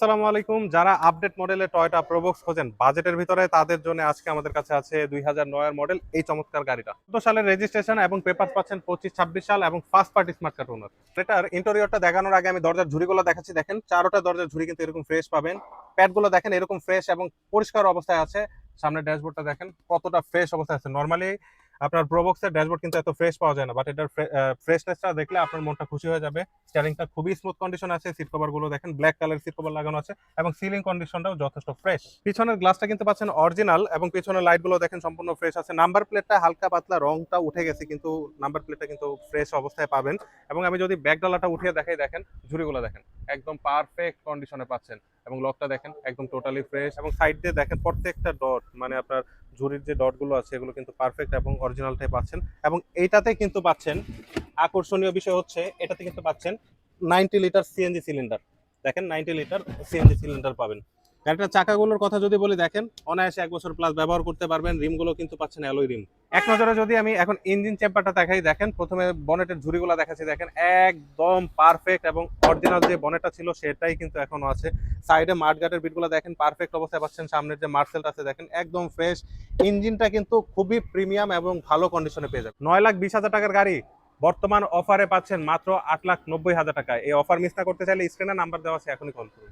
আসসালামু আলাইকুম। যারা আপডেট মডেলের টয়টা প্রোবক্স খোঁজেন বাজেটের ভিতরে তাদের জন্য আজকে আমাদের কাছে আছে দুই হাজার নয়ের মডেল এই চমৎকার গাড়িটা। চোদ্দ সালের রেজিস্ট্রেশন এবং পেপার পাচ্ছেন পঁচিশ, ছাব্বিশ সাল এবং first party smart card owner এটার ইন্টেরিয়রটা দেখানোর আগে আমি দরজার ঝুড়িগুলো দেখাচ্ছি। দেখেন, চারোটা দরজার ঝুড়ি কিন্তু এরকম ফ্রেশ পাবেন। প্যাডগুলো দেখেন, এরকম ফ্রেশ এবং পরিষ্কার অবস্থায় আছে। সামনে ড্যাশবোর্ডটা দেখেন, কতটা ফ্রেশ অবস্থায় আছে। নর্মালি আপনার প্রোবক্সের ড্যাশবোর্ড কিন্তু এত ফ্রেশ পাওয়া যায় না বাট এটার ফ্রেশনেসটা দেখলে আপনার মনটা খুশি হয়ে যাবে। স্টিয়ারিংটা খুবই স্মুথ কন্ডিশন আছে সিট কভারগুলো দেখেন ব্ল্যাক কালার সিট কভার লাগানো আছে, এবং সিলিং কন্ডিশনটাও যথেষ্ট ফ্রেশ পিছনের গ্লাসটা কিন্তু পাচ্ছেন অরিজিনাল এবং পিছনের লাইটগুলো দেখেন সম্পূর্ণ ফ্রেশ আছে। নাম্বার প্লেটটা হালকা পাতলা, রংটা উঠে গেছে, কিন্তু নাম্বার প্লেটটা কিন্তু ফ্রেশ অবস্থায় পাবেন। এবং আমি যদি ব্যাক ডালাটা উঠিয়ে দেখাই, দেখেন, ঝুড়িগুলো দেখেন। একদম পারফেক্ট কন্ডিশনে পাচ্ছেন। এবং লকটা দেখেন, একদম টোটালি ফ্রেশ এবং সাইড দিয়ে দেখেন প্রত্যেকটা ডট মানে আপনার ঝুড়ির যে ডটগুলো আছে, এগুলো কিন্তু পারফেক্ট এবং অরিজিনালটাই পাচ্ছেন। এবং এইটাতে কিন্তু পাচ্ছেন, আকর্ষণীয় বিষয় হচ্ছে, এটাতে কিন্তু পাচ্ছেন নাইনটি লিটার সিএনজি সিলিন্ডার দেখেন নাইনটি লিটার সিএনজি সিলিন্ডার পাবেন। গাড়িটার চাকাগুলোর কথা যদি বলি, দেখেন, অনায়াসে এক বছর প্লাস ব্যবহার করতে পারবেন, রিমগুলো কিন্তু পাচ্ছেন অ্যালোই রিম এক নজরে যদি আমি এখন ইঞ্জিন চেম্পারটা দেখাই, দেখেন প্রথমে বনেটের ঝুড়িগুলো দেখাচ্ছি, দেখেন একদম পারফেক্ট এবং অরিজিনাল যে বনেটটা ছিল সেটাই কিন্তু এখনও আছে। সাইডে মাঠঘাটের বিটগুলো দেখেন পারফেক্ট অবস্থায় পাচ্ছেন, সামনের যে মার্সেলটা আছে দেখেন একদম ফ্রেশ ইঞ্জিনটা কিন্তু খুবই প্রিমিয়াম এবং ভালো কন্ডিশনে পেয়ে যাবে নয় লাখ বিশ হাজার টাকার গাড়ি বর্তমান অফারে পাচ্ছেন মাত্র আট লাখ নব্বই হাজার টাকায়। এই অফার মিস না করতে চাইলে স্ক্রিনে নাম্বার দেওয়া আছে, এখনই কল করুন।